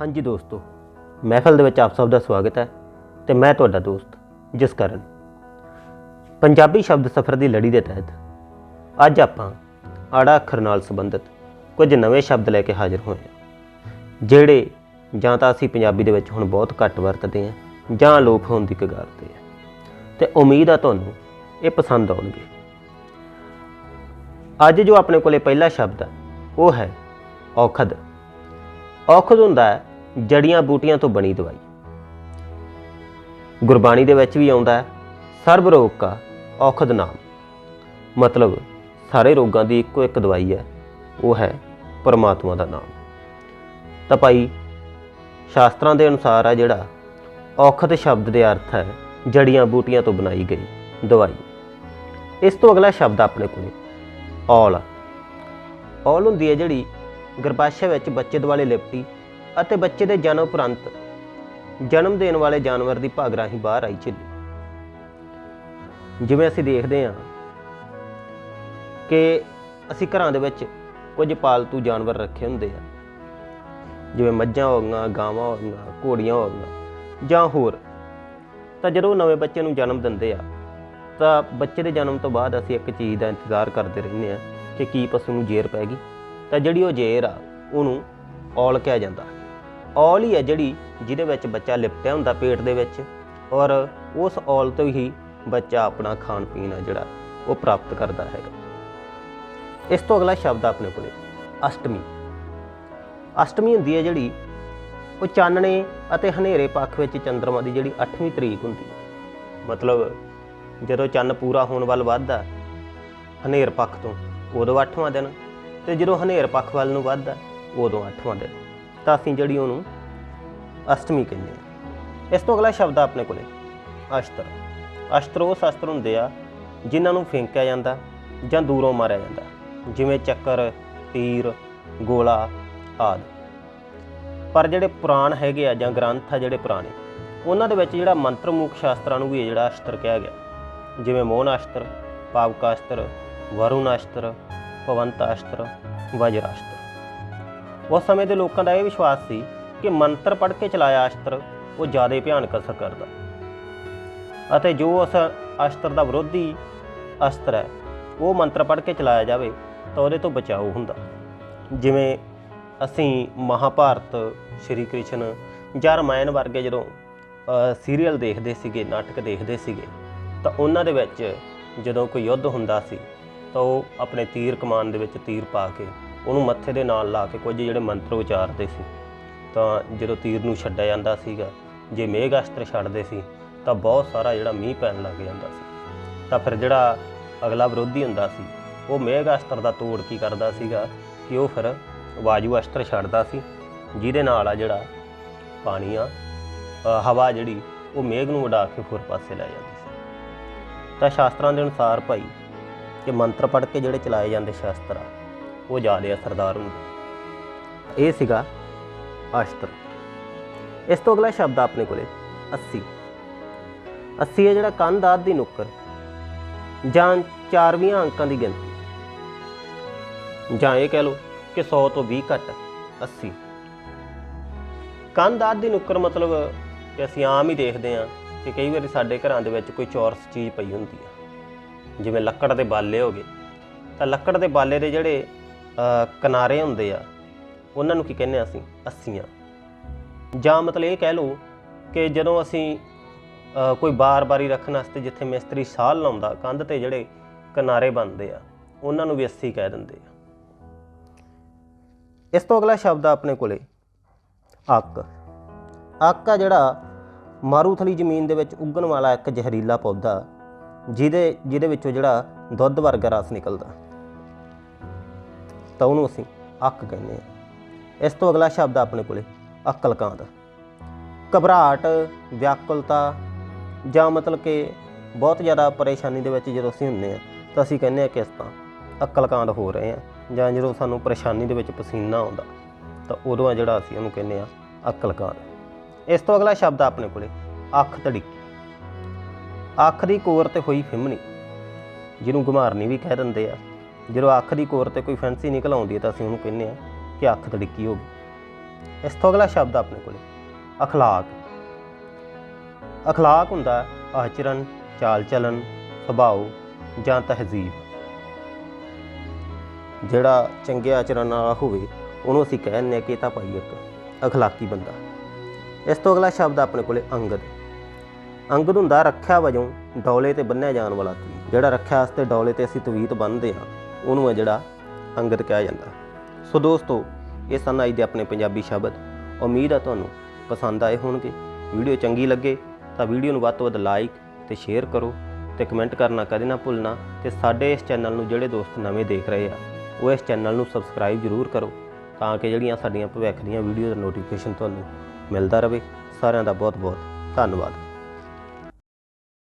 ਹਾਂਜੀ ਦੋਸਤੋ, ਮਹਿਫਲ ਦੇ ਵਿੱਚ ਆਪ ਸਭ ਦਾ ਸਵਾਗਤ ਹੈ ਤੇ ਮੈਂ ਤੁਹਾਡਾ ਦੋਸਤ ਜਸਕਰਨ। ਪੰਜਾਬੀ ਸ਼ਬਦ ਸਫ਼ਰ ਦੀ ਲੜੀ ਦੇ ਤਹਿਤ ਅੱਜ ਆਪਾਂ ਆੜਾ ਅੱਖਰ ਨਾਲ ਸੰਬੰਧਿਤ ਕੁਝ ਨਵੇਂ ਸ਼ਬਦ ਲੈ ਕੇ ਹਾਜ਼ਰ ਹੋਏ ਹਾਂ, ਜਿਹੜੇ ਜਾਂ ਤਾਂ ਅਸੀਂ ਪੰਜਾਬੀ ਦੇ ਵਿੱਚ ਹੁਣ ਬਹੁਤ ਘੱਟ ਵਰਤਦੇ ਹਾਂ ਜਾਂ ਲੋਪ ਹੋਣ ਦੀ ਕਗਾਰ ਤੇ ਹੈ। ਤੇ ਉਮੀਦ ਆ ਤੁਹਾਨੂੰ ਇਹ ਪਸੰਦ ਆਉਣਗੇ। ਅੱਜ ਜੋ ਆਪਣੇ ਕੋਲੇ ਪਹਿਲਾ ਸ਼ਬਦ ਹੈ ਉਹ ਹੈ ਔਖਦ। ਔਖਦ ਹੁੰਦਾ ਹੈ ਜੜੀਆਂ ਬੂਟੀਆਂ ਤੋਂ ਬਣੀ ਦਵਾਈ। ਗੁਰਬਾਣੀ ਦੇ ਵਿੱਚ ਵੀ ਆਉਂਦਾ ਹੈ, ਸਰਬ ਰੋਗ ਕਾ ਔਖਦ ਨਾਮ। ਮਤਲਬ ਸਾਰੇ ਰੋਗਾਂ ਦੀ ਇੱਕੋ ਇੱਕ ਦਵਾਈ ਹੈ, ਉਹ ਹੈ ਪਰਮਾਤਮਾ ਦਾ ਨਾਮ। ਤਾਂ ਭਾਈ, ਸ਼ਾਸਤਰਾਂ ਦੇ ਅਨੁਸਾਰ ਆ ਜਿਹੜਾ ਔਖਦ ਸ਼ਬਦ ਦੇ ਅਰਥ ਹੈ, ਜੜੀਆਂ ਬੂਟੀਆਂ ਤੋਂ ਬਣਾਈ ਗਈ ਦਵਾਈ। ਇਸ ਤੋਂ ਅਗਲਾ ਸ਼ਬਦ ਆਪਣੇ ਕੋਲੇ ਔਲ। ਔਲ ਹੁੰਦੀ ਹੈ ਜਿਹੜੀ ਗਰਭਾਸ਼ਯ ਵਿੱਚ ਬੱਚੇ ਦੁਆਲੇ ਲਿਪਟੀ ਅਤੇ ਬੱਚੇ ਦੇ ਜਨਮ ਉਪਰੰਤ ਜਨਮ ਦੇਣ ਵਾਲੇ ਜਾਨਵਰ ਦੀ ਭਾਗ ਰਾਹੀਂ ਬਾਹਰ ਆਈ ਝਿੱਲੀ। ਜਿਵੇਂ ਅਸੀਂ ਦੇਖਦੇ ਹਾਂ ਕਿ ਅਸੀਂ ਘਰਾਂ ਦੇ ਵਿੱਚ ਕੁਝ ਪਾਲਤੂ ਜਾਨਵਰ ਰੱਖੇ ਹੁੰਦੇ ਆ। ਜਿਵੇਂ ਮੱਝਾਂ ਹੋ ਗਈਆਂ, ਗਾਵਾਂ ਹੋ ਗਈਆਂ, ਘੋੜੀਆਂ ਹੋ ਗਈਆਂ ਜਾਂ ਹੋਰ। ਤਾਂ ਜਦੋਂ ਨਵੇਂ ਬੱਚੇ ਨੂੰ ਜਨਮ ਦਿੰਦੇ ਆ, ਤਾਂ ਬੱਚੇ ਦੇ ਜਨਮ ਤੋਂ ਬਾਅਦ ਅਸੀਂ ਇੱਕ ਚੀਜ਼ ਦਾ ਇੰਤਜ਼ਾਰ ਕਰਦੇ ਰਹਿੰਦੇ ਆ ਕਿ ਕੀ ਪਸ਼ੂ ਨੂੰ ਜੇਰ ਪੈ ਗਈ। ਤਾਂ ਜਿਹੜੀ ਉਹ ਜੇਰ ਆ, ਉਹਨੂੰ ਔਲ ਕਿਹਾ ਜਾਂਦਾ। ਔਲ ਹੀ ਹੈ ਜਿਹੜੀ ਜਿਹਦੇ ਵਿੱਚ ਬੱਚਾ ਲਿਪਟਿਆ ਹੁੰਦਾ ਪੇਟ ਦੇ ਵਿੱਚ ਔਰ ਉਸ ਔਲ ਤੋਂ ਹੀ ਬੱਚਾ ਆਪਣਾ ਖਾਣ ਪੀਣ ਆ ਜਿਹੜਾ ਉਹ ਪ੍ਰਾਪਤ ਕਰਦਾ ਹੈਗਾ। ਇਸ ਤੋਂ ਅਗਲਾ ਸ਼ਬਦ ਆਪਣੇ ਕੋਲੇ, ਅਸ਼ਟਮੀ। ਅਸ਼ਟਮੀ ਹੁੰਦੀ ਹੈ ਜਿਹੜੀ ਉਹ ਚਾਨਣੇ ਅਤੇ ਹਨੇਰੇ ਪੱਖ ਵਿੱਚ ਚੰ드ਰਮਾ ਦੀ ਜਿਹੜੀ 8ਵੀਂ ਤਰੀਕ ਹੁੰਦੀ ਹੈ। ਮਤਲਬ ਜਦੋਂ ਚੰਨ ਪੂਰਾ ਹੋਣ ਵੱਲ ਵੱਧਦਾ, ਹਨੇਰ ਪੱਖ ਤੋਂ ਉਦੋਂ 8ਵਾਂ ਦਿਨ ਤੇ ਜਦੋਂ ਹਨੇਰ ਪੱਖ ਵੱਲ ਨੂੰ ਵੱਧਦਾ, ਉਦੋਂ 8ਵਾਂ ਦਿਨ। ਤਾਂ ਅਸੀਂ ਜਿਹੜੀ ਉਹਨੂੰ ਅਸ਼ਟਮੀ ਕਹਿੰਦੇ ਆ ਇਸ ਤੋਂ ਅਗਲਾ ਸ਼ਬਦ ਆ ਆਪਣੇ ਕੋਲੇ, ਅਸ਼ਤਰ। ਅਸ਼ਤਰ ਉਹ ਸ਼ਸਤਰ ਹੁੰਦੇ ਆ ਜਿਨ੍ਹਾਂ ਨੂੰ ਫੇਂਕਿਆ ਜਾਂਦਾ ਜਾਂ ਦੂਰੋਂ ਮਾਰਿਆ ਜਾਂਦਾ, ਜਿਵੇਂ ਚੱਕਰ, ਤੀਰ, ਗੋਲਾ ਆਦਿ। ਪਰ ਜਿਹੜੇ ਪੁਰਾਣ ਹੈਗੇ ਆ ਜਾਂ ਗ੍ਰੰਥ ਆ ਜਿਹੜੇ ਪੁਰਾਣੇ, ਉਹਨਾਂ ਦੇ ਵਿੱਚ ਜਿਹੜਾ ਮੰਤਰ ਮੂਕ ਸ਼ਾਸਤਰਾਂ ਨੂੰ ਵੀ ਇਹ ਜਿਹੜਾ ਅਸ਼ਤਰ ਕਿਹਾ ਗਿਆ। ਜਿਵੇਂ ਮੋਹਨ ਅਸ਼ਤਰ, ਪਾਵਕਾ ਵਰੁਣ ਅਸ਼ਤਰ ਪਵੰਤ ਅਸ਼ਤਰ, ਵਜਰਾਸ਼ਤਰ। ਉਸ ਸਮੇਂ ਦੇ ਲੋਕਾਂ ਦਾ ਇਹ ਵਿਸ਼ਵਾਸ ਸੀ ਕਿ ਮੰਤਰ ਪੜ੍ਹ ਕੇ ਚਲਾਇਆ ਅਸ਼ਤਰ, ਉਹ ਜ਼ਿਆਦਾ ਭਿਆਨਕ ਅਸਰ ਕਰਦਾ। ਅਤੇ ਜੋ ਉਸ ਅਸ਼ਤਰ ਦਾ ਵਿਰੋਧੀ ਅਸ਼ਤਰ ਹੈ, ਉਹ ਮੰਤਰ ਪੜ੍ਹ ਕੇ ਚਲਾਇਆ ਜਾਵੇ, ਤਾਂ ਉਹਦੇ ਤੋਂ ਬਚਾਓ ਹੁੰਦਾ। ਜਿਵੇਂ ਅਸੀਂ ਮਹਾਭਾਰਤ, ਸ਼੍ਰੀ ਕ੍ਰਿਸ਼ਨ ਜਾਂ ਰਮਾਇਣ ਵਰਗੇ ਜਦੋਂ ਸੀਰੀਅਲ ਦੇਖਦੇ ਸੀਗੇ, ਨਾਟਕ ਦੇਖਦੇ ਸੀਗੇ, ਤਾਂ ਉਹਨਾਂ ਦੇ ਵਿੱਚ ਜਦੋਂ ਕੋਈ ਯੁੱਧ ਹੁੰਦਾ ਸੀ, ਤਾਂ ਉਹ ਆਪਣੇ ਤੀਰ ਕਮਾਨ ਦੇ ਵਿੱਚ ਤੀਰ ਪਾ ਕੇ ਉਹਨੂੰ ਮੱਥੇ ਦੇ ਨਾਲ ਲਾ ਕੇ ਕੁਝ ਜਿਹੜੇ ਮੰਤਰ ਉਚਾਰਦੇ ਸੀ, ਤਾਂ ਜਦੋਂ ਤੀਰ ਨੂੰ ਛੱਡਿਆ ਜਾਂਦਾ ਸੀਗਾ, ਜੇ ਮੇਘ ਅਸਤਰ ਛੱਡਦੇ ਸੀ, ਤਾਂ ਬਹੁਤ ਸਾਰਾ ਜਿਹੜਾ ਮੀਂਹ ਪੈਣ ਲੱਗ ਜਾਂਦਾ ਸੀ। ਤਾਂ ਫਿਰ ਜਿਹੜਾ ਅਗਲਾ ਵਿਰੋਧੀ ਹੁੰਦਾ ਸੀ, ਉਹ ਮੇਘ ਅਸਤਰ ਦਾ ਤੋੜ ਕੀ ਕਰਦਾ ਸੀਗਾ ਕਿ ਉਹ ਫਿਰ ਵਾਜੂ ਅਸਤਰ ਛੱਡਦਾ ਸੀ, ਜਿਹਦੇ ਨਾਲ ਆ ਜਿਹੜਾ ਪਾਣੀ ਆ ਹਵਾ ਜਿਹੜੀ, ਉਹ ਮੇਘ ਨੂੰ ਉਡਾ ਕੇ ਹੋਰ ਪਾਸੇ ਲੈ ਜਾਂਦੀ ਸੀ। ਤਾਂ ਸ਼ਾਸਤਰਾਂ ਦੇ ਅਨੁਸਾਰ ਭਾਈ ਕਿ ਮੰਤਰ ਪੜ੍ਹ ਕੇ ਜਿਹੜੇ ਚਲਾਏ ਜਾਂਦੇ ਸ਼ਾਸਤਰ ਆ ਉਹ ਜ਼ਿਆਦਾ ਅਸਰਦਾਰ ਹੁੰਦੇ ਇਹ ਸੀਗਾ ਅਸ਼ਤਰ ਇਸ ਤੋਂ ਅਗਲਾ ਸ਼ਬਦ ਆਪਣੇ ਕੋਲੇ 80 80 ਹੈ ਜਿਹੜਾ ਕੰਨ ਆਦ ਦੀ ਨੁੱਕਰ, ਜਾਂ ਚਾਰਵੀਆਂ ਅੰਕਾਂ ਦੀ ਗਿਣਤੀ। ਜਾਂ ਇਹ ਕਹਿ ਲਓ ਕਿ 100 ਤੋਂ 20 ਘੱਟ 80 ਕੰਨ ਆਦ ਦੀ ਨੁੱਕਰ ਮਤਲਬ ਕਿ ਅਸੀਂ ਆਮ ਹੀ ਦੇਖਦੇ ਹਾਂ ਕਿ ਕਈ ਵਾਰੀ ਸਾਡੇ ਘਰਾਂ ਦੇ ਵਿੱਚ ਕੋਈ ਚੌਰਸ ਚੀਜ਼ ਪਈ ਹੁੰਦੀ ਆ। ਜਿਵੇਂ ਲੱਕੜ ਦੇ ਬਾਲੇ ਹੋ ਗਏ। ਤਾਂ ਲੱਕੜ ਦੇ ਬਾਲੇ ਦੇ ਜਿਹੜੇ ਅ, ਕਿਨਾਰੇ ਹੁੰਦੇ ਆ। ਉਹਨਾਂ ਨੂੰ ਕੀ ਕਹਿੰਦੇ ਆ ਅਸੀਂ? ਅੱਸੀਆਂ। ਜਾਂ ਮਤਲਬ ਇਹ ਕਹਿ ਲਓ ਕਿ ਜਦੋਂ ਅਸੀਂ ਅ, ਕੋਈ ਬਾਰ-ਬਾਰੀ ਰੱਖਣ ਵਾਸਤੇ ਜਿੱਥੇ ਮਿਸਤਰੀ ਸਾਹ ਲਾਉਂਦਾ ਕੰਧ ਤੇ ਜਿਹੜੇ ਕਿਨਾਰੇ ਬਣਦੇ ਆ ਉਹਨਾਂ ਨੂੰ ਵੀ ਅੱਸੀ ਕਹਿ ਦਿੰਦੇ ਆ। ਇਸ ਤੋਂ ਅਗਲਾ ਸ਼ਬਦ ਆ ਆਪਣੇ ਕੋਲੇ ਅੱਕ। ਅੱਕ ਆ ਜਿਹੜਾ ਮਾਰੂਥਲੀ ਜ਼ਮੀਨ ਦੇ ਵਿੱਚ ਉੱਗਣ ਵਾਲਾ ਇੱਕ ਜ਼ਹਿਰੀਲਾ ਪੌਦਾ ਜਿਹਦੇ ਜਿਹਦੇ ਵਿੱਚੋਂ ਜਿਹੜਾ ਦੁੱਧ ਵਰਗਾ ਰਸ ਨਿਕਲਦਾ। ਤਾਂ ਉਹਨੂੰ ਅਸੀਂ ਅੱਕ ਕਹਿੰਦੇ ਹਾਂ। ਇਸ ਤੋਂ ਅਗਲਾ ਸ਼ਬਦ ਆਪਣੇ ਕੋਲੇ, ਅਕਲਕਾਂਤ। ਘਬਰਾਹਟ, ਵਿਆਕੁਲਤਾ ਜਾਂ ਮਤਲਬ ਕਿ ਬਹੁਤ ਜ਼ਿਆਦਾ ਪਰੇਸ਼ਾਨੀ ਦੇ ਵਿੱਚ ਜਦੋਂ ਅਸੀਂ ਹੁੰਦੇ ਆ ਤਾਂ ਅਸੀਂ ਕਹਿੰਦੇ ਆ ਕਿ ਇਸ ਤਾਂ ਅਕਲਕਾਂਦ ਹੋ ਰਹੇ ਆ ਜਾਂ ਜਦੋਂ ਸਾਨੂੰ ਪਰੇਸ਼ਾਨੀ ਦੇ ਵਿੱਚ ਪਸੀਨਾ ਆਉਂਦਾ, ਤਾਂ ਉਦੋਂ ਆ ਜਿਹੜਾ ਅਸੀਂ ਉਹਨੂੰ ਕਹਿੰਦੇ ਆ ਅਕਲਕਾਂਤ। ਇਸ ਤੋਂ ਅਗਲਾ ਸ਼ਬਦ ਆਪਣੇ ਕੋਲੇ, ਅੱਖ ਧੜੀ ਅੱਖ ਦੀ ਕੋਰ ਤੇ ਹੋਈ ਫਿਮਣੀ ਜਿਹਨੂੰ ਗੁਮਾਰਨੀ ਵੀ ਕਹਿ ਦਿੰਦੇ ਆ। ਜਦੋਂ ਅੱਖ ਦੀ ਕੋਰ ਤੇ ਕੋਈ ਫੈਂਸੀ ਨਿਕਲ ਆਉਂਦੀ ਹੈ ਤਾਂ ਅਸੀਂ ਉਹਨੂੰ ਕਹਿੰਦੇ ਆ ਕਿ ਅੱਖ ਤੜਿੱਕੀ ਹੋ ਗਈ। ਇਸ ਤੋਂ ਅਗਲਾ ਸ਼ਬਦ ਆਪਣੇ ਕੋਲੇ, ਅਖਲਾਕ। ਅਖਲਾਕ ਹੁੰਦਾ ਹੈ ਆਚਰਣ, ਚਾਲ ਚਲਨ ਸੁਭਾਅ ਜਾਂ ਤਹਿਜ਼ੀਬ। ਜਿਹੜਾ ਚੰਗੇ ਆਚਰਣ ਵਾਲਾ ਹੋਵੇ, ਉਹਨੂੰ ਅਸੀਂ ਕਹਿੰਦੇ ਹਾਂ ਕਿ ਇਹ ਤਾਂ ਭਾਈ ਇੱਕ ਅਖਲਾਕੀ ਬੰਦਾ। ਇਸ ਤੋਂ ਅਗਲਾ ਸ਼ਬਦ ਆਪਣੇ ਕੋਲੇ ਅੰਗਦ। ਅੰਗਦ ਹੁੰਦਾ ਰੱਖਿਆ ਵਜੋਂ ਡੌਲੇ ਤੇ ਬੰਨਿਆ ਜਾਣ ਵਾਲਾ ਤਵੀਤ, ਜਿਹੜਾ ਰੱਖਿਆ ਵਾਸਤੇ ਡੌਲੇ ਤੇ ਅਸੀਂ ਤਵੀਤ ਬੰਨਦੇ ਹਾਂ। ਉਹਨੂੰ ਹੈ ਜਿਹੜਾ ਅੰਗਦ ਕਿਹਾ ਜਾਂਦਾ। ਸੋ ਦੋਸਤੋ, ਇਹ ਸਨ ਅੱਜ ਦੇ ਆਪਣੇ ਪੰਜਾਬੀ ਸ਼ਬਦ। ਉਮੀਦ ਆ ਤੁਹਾਨੂੰ ਪਸੰਦ ਆਏ ਹੋਣਗੇ। ਵੀਡੀਓ ਚੰਗੀ ਲੱਗੇ ਤਾਂ ਵੀਡੀਓ ਨੂੰ ਵੱਧ ਤੋਂ ਵੱਧ ਲਾਈਕ ਤੇ ਸ਼ੇਅਰ ਕਰੋ ਤੇ ਕਮੈਂਟ ਕਰਨਾ ਕਦੇ ਨਾ ਭੁੱਲਣਾ ਤੇ ਸਾਡੇ ਇਸ ਚੈਨਲ ਨੂੰ ਜਿਹੜੇ ਦੋਸਤ ਨਵੇਂ ਦੇਖ ਰਹੇ ਆ, ਉਹ ਇਸ ਚੈਨਲ ਨੂੰ ਸਬਸਕ੍ਰਾਈਬ ਜ਼ਰੂਰ ਕਰੋ ਤਾਂ ਕਿ ਜਿਹੜੀਆਂ ਸਾਡੀਆਂ ਭਵਿੱਖ ਦੀਆਂ ਵੀਡੀਓ ਦਾ ਨੋਟੀਫਿਕੇਸ਼ਨ ਤੁਹਾਨੂੰ ਮਿਲਦਾ ਰਹੇ। ਸਾਰਿਆਂ ਦਾ ਬਹੁਤ ਬਹੁਤ ਧੰਨਵਾਦ।